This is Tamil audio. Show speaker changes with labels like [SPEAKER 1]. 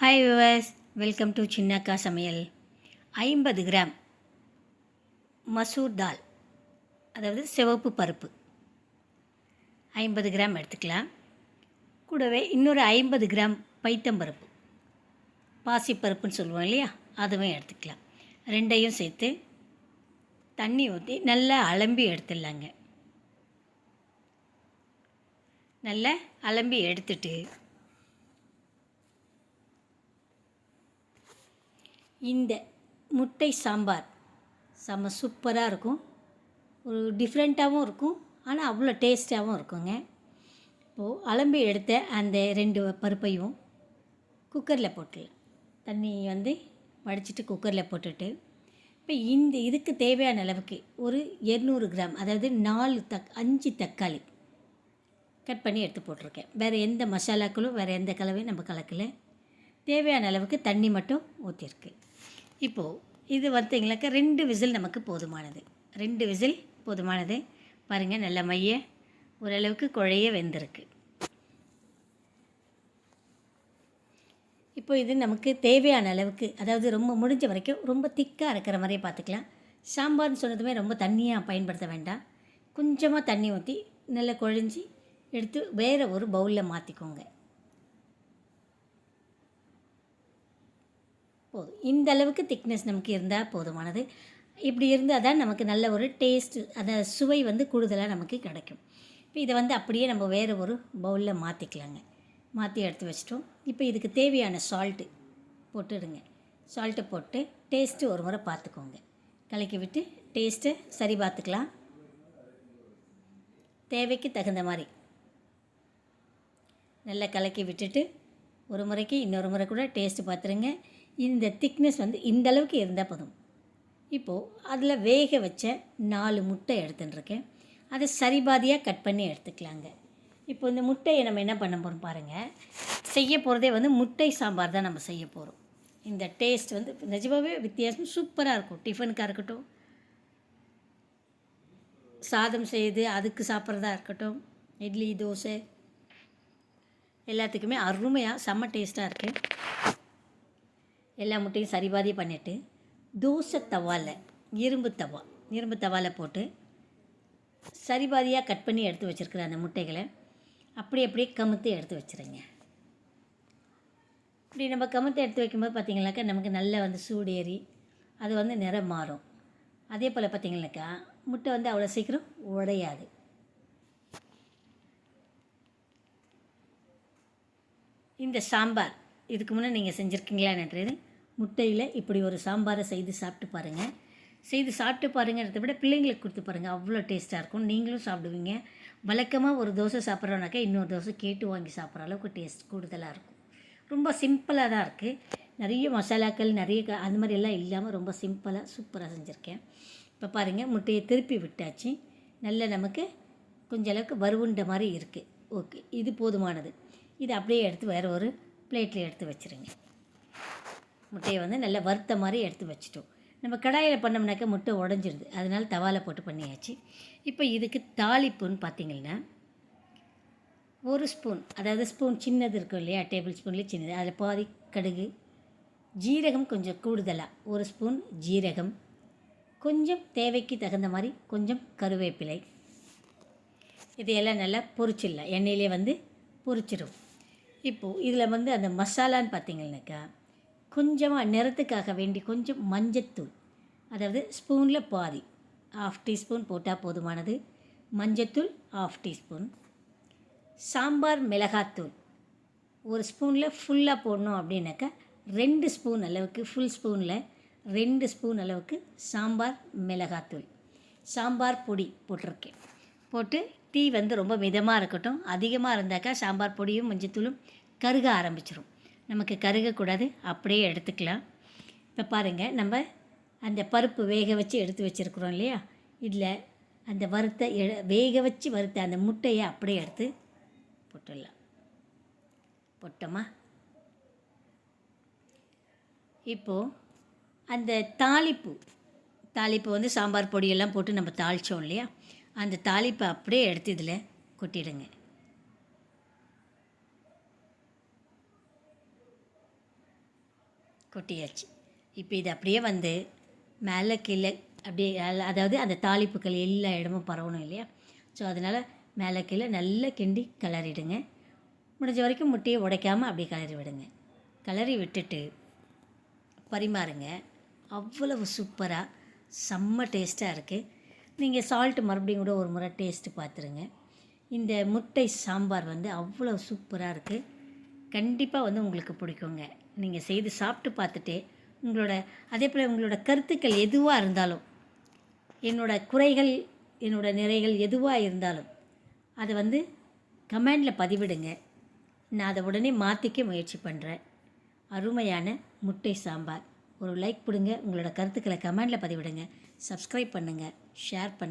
[SPEAKER 1] Hi viewers welcome to Chinnakka Samayal ஐம்பது கிராம் மசூர் தால் அதாவது சிவப்பு பருப்பு. ஐம்பது கிராம் எடுத்துக்கலாம். கூடவே இன்னொரு ஐம்பது கிராம் பைத்தம்பருப்பு பாசிப்பருப்புன்னு சொல்லுவோம் இல்லையா? அதுவும் எடுத்துக்கலாம். ரெண்டையும் சேர்த்து தண்ணி ஊற்றி நல்லா அலம்பி எடுத்துடலாங்க. நல்லா அலம்பி எடுத்துட்டு இந்த முட்டை சாம்பார். செம்ம சூப்பராக இருக்கும். ஒரு டிஃப்ரெண்ட்டாகவும் இருக்கும். ஆனால் அவ்வளோ டேஸ்ட்டாகவும் இருக்குங்க. இப்போது அலம்பி எடுத்த அந்த ரெண்டு பருப்பையும் குக்கரில் போட்டுடலாம். தண்ணி வந்து வடிச்சிட்டு குக்கரில் போட்டுட்டு. இப்போ இந்த இதுக்கு தேவையான அளவுக்கு ஒரு இரநூறு கிராம் அதாவது நாலு தக் அஞ்சு தக்காளி கட் பண்ணி எடுத்து போட்டிருக்கேன். வேறு எந்த மசாலாக்களும் வேறு எந்த கலவையும் நம்ம கலக்கல. தேவையான அளவுக்கு தண்ணி மட்டும் ஊற்றிருக்கு இப்போது இது பார்த்தீங்களாக்கா ரெண்டு விசில் நமக்கு போதுமானது. ரெண்டு விசில் போதுமானது. பாருங்கள் நல்ல மைய. ஓரளவுக்கு குழைய வெந்திருக்கு. இப்போ இது நமக்கு தேவையான அளவுக்கு அதாவது ரொம்ப முடிஞ்ச வரைக்கும் ரொம்ப திக்காக இருக்கிற மாதிரியே பார்த்துக்கலாம். சாம்பார்னு சொன்னதுமே ரொம்ப தண்ணியாக பயன்படுத்த வேண்டாம். கொஞ்சமாக தண்ணி ஊற்றி நல்லா குழஞ்சி எடுத்து வேறு ஒரு பவுலில் மாற்றிக்கோங்க போதும். இந்த அளவுக்கு திக்னஸ் நமக்கு இருந்தால் போதுமானது. இப்படி இருந்தால் தான் நமக்கு நல்ல ஒரு டேஸ்ட்டு அந்த சுவை வந்து கூடுதலாக நமக்கு கிடைக்கும். இப்போ இதை வந்து அப்படியே நம்ம வேறு ஒரு பவுலில் மாற்றிக்கலாங்க மாற்றி எடுத்து வச்சிட்டோம். இப்போ இதுக்கு தேவையான சால்ட்டு போட்டுடுங்க. சால்ட்டு போட்டு டேஸ்ட்டு ஒரு முறை பார்த்துக்கோங்க. கலக்கி விட்டு டேஸ்ட்டு சரி பார்த்துக்கலாம். தேவைக்கு தகுந்த மாதிரி. நல்லா கலக்கி விட்டுட்டு ஒரு முறைக்கு இன்னொரு முறை கூட டேஸ்ட்டு பார்த்துருங்க. இந்த திக்னஸ் வந்து இந்த அளவுக்கு இருந்தால் போதும். இப்போது அதில் வேக வச்ச நாலு முட்டை எடுத்துட்டுருக்கேன். அதை சரிபாதியாக கட் பண்ணி எடுத்துக்கலாங்க. இப்போ இந்த முட்டையை நம்ம என்ன பண்ண போகிறோம் பாருங்கள் செய்ய போகிறதே வந்து முட்டை சாம்பார் தான் நம்ம செய்ய போகிறோம் இந்த டேஸ்ட் வந்து நிஜமாகவே வித்தியாசம் சூப்பராக இருக்கும். டிஃபனுக்காக இருக்கட்டும். சாதம் செய்து அதுக்கு சாப்பிட்றதா இருக்கட்டும். இட்லி தோசை எல்லாத்துக்குமே அருமையாக செம்ம டேஸ்ட்டாக இருக்குது எல்லா முட்டையும் சரிபாதி பண்ணிவிட்டு தோசை தவாவில் இரும்பு தவா இரும்பு தவாவில் போட்டு சரிபாதியாக கட் பண்ணி எடுத்து வச்சுருக்குற அந்த முட்டைகளை அப்படி அப்படியே கமுத்து எடுத்து வச்சுருங்க. இப்படி நம்ம கமுத்து எடுத்து வைக்கும்போது பார்த்திங்கனாக்கா நமக்கு நல்லா வந்து சூடு ஏறி அது வந்து நிறம் மாறும். அதே போல் பார்த்திங்கனாக்கா முட்டை வந்து அவ்வளோ சீக்கிரம் உடையாது. இந்த சாம்பார் இதுக்கு முன்னே நீங்கள் செஞ்சுருக்கீங்களா நினைக்கிறது முட்டையில் இப்படி ஒரு சாம்பாரை செய்து சாப்பிட்டு பாருங்கள் செய்து சாப்பிட்டு பாருங்கிறத விட பிள்ளைங்களுக்கு கொடுத்து பாருங்கள் அவ்வளோ டேஸ்ட்டாக இருக்கும். நீங்களும் சாப்பிடுவீங்க. வழக்கமாக ஒரு தோசை சாப்பிட்றோன்னாக்கா இன்னொரு தோசை கேட்டு வாங்கி சாப்பிட்ற அளவுக்கு டேஸ்ட் கூடுதலாக இருக்கும். ரொம்ப சிம்பிளாக தான் இருக்குது நிறைய மசாலாக்கள் நிறைய க அந்த மாதிரி எல்லாம் இல்லாமல் ரொம்ப சிம்பிளாக சூப்பராக செஞ்சுருக்கேன். இப்போ பாருங்கள் முட்டையை திருப்பி விட்டாச்சு. நல்ல நமக்கு கொஞ்ச அளவுக்கு வறுவுண்ட மாதிரி இருக்குது ஓகே இது போதுமானது. இது அப்படியே எடுத்து வேறு ஒரு பிளேட்டில் எடுத்து வச்சுருங்க. முட்டையை வந்து நல்லா வறுத்த மாதிரி எடுத்து வச்சுட்டோம். நம்ம கடாயில் பண்ணோம்னாக்கா முட்டை உடஞ்சிருது. அதனால் தவாவில் போட்டு பண்ணியாச்சு. இப்போ இதுக்கு தாளிப்புன்னு பார்த்தீங்கன்னா ஒரு ஸ்பூன் அதாவது ஸ்பூன் சின்னது இருக்கும் இல்லையா டேபிள் ஸ்பூன்லேயே சின்னது அதில் பாதி கடுகு ஜீரகம் கொஞ்சம் கூடுதலாக ஒரு ஸ்பூன் ஜீரகம் கொஞ்சம் தேவைக்கு தகுந்த மாதிரி கொஞ்சம் கருவேப்பிலை. இதையெல்லாம் நல்லா பொரிச்சிடலாம். எண்ணெயிலே வந்து பொரிச்சிடும் இப்போது இதில் வந்து அந்த மசாலான்னு பார்த்தீங்கன்னாக்கா கொஞ்சமாக நிறத்துக்காக வேண்டி கொஞ்சம் மஞ்சத்தூள் அதாவது ஸ்பூனில் பாதி ஆஃப் டீஸ்பூன் போட்டால் போதுமானது மஞ்சத்தூள் ஆஃப் டீஸ்பூன் சாம்பார் மிளகாத்தூள் ஒரு ஸ்பூனில் ஃபுல்லாக போடணும் அப்படின்னாக்கா ரெண்டு ஸ்பூன் அளவுக்கு ஃபுல் ஸ்பூனில் ரெண்டு ஸ்பூன் அளவுக்கு சாம்பார் மிளகாத்தூள். சாம்பார் பொடி போட்டிருக்கேன். போட்டு டீ வந்து ரொம்ப மிதமாக இருக்கட்டும். அதிகமாக இருந்தாக்கா சாம்பார் பொடியும் மஞ்சத்தூளும் கருக ஆரம்பிச்சிடும் நமக்கு கருகக்கூடாது அப்படியே எடுத்துக்கலாம். இப்போ பாருங்கள் நம்ம அந்த பருப்பு வேக வச்சு எடுத்து வச்சுருக்குறோம் இல்லையா? இதில் அந்த வறுத்த எ வேக வச்சு வறுத்த அந்த முட்டையை அப்படியே எடுத்து போட்டுடலாம். போட்டோமா? இப்போது அந்த தாளிப்பு தாளிப்பு வந்து சாம்பார் பொடியெல்லாம் போட்டு நம்ம தாளித்தோம் இல்லையா? அந்த தாளிப்பை அப்படியே எடுத்து இதில் கொட்டிடுங்க. கொட்டியாச்சு. இப்போ இது அப்படியே வந்து மேலே கீழே அப்படியே அதாவது அந்த தாளிப்புகள் எல்லா இடமும் பரவணும் இல்லையா? ஸோ அதனால் மேலே கீழே நல்லா கிண்டி கிளறிடுங்க. முடிஞ்ச வரைக்கும் முட்டையை உடைக்காமல் அப்படியே கிளறி விடுங்க. கிளறி விட்டுட்டு பரிமாறுங்க. அவ்வளவு சூப்பராக செம்ம டேஸ்ட்டாக இருக்குது. நீங்கள் சால்ட்டு மறுபடியும் கூட ஒரு முறை டேஸ்ட்டு பார்த்துருங்க. இந்த முட்டை சாம்பார் வந்து அவ்வளோ சூப்பராக இருக்குது கண்டிப்பாக வந்து உங்களுக்கு பிடிக்குங்க. நீங்கள் செய்து சாப்பிட்டு பார்த்துட்டு உங்களோட அதே போல் உங்களோட கருத்துக்கள் எதுவாக இருந்தாலும் என்னோட குறைகள் என்னோடய நிறைகள் எதுவாக இருந்தாலும் அதை வந்து கமெண்டில் பதிவிடுங்க. நான் அதை உடனே மாற்றிக்க முயற்சி பண்ணுறேன் அருமையான முட்டை சாம்பார். ஒரு லைக் கொடுங்க. உங்களோட கருத்துக்களை கமெண்டில் பதிவிடுங்க. சப்ஸ்கிரைப் பண்ணுங்கள் ஷேர் பண்ணுங்கள்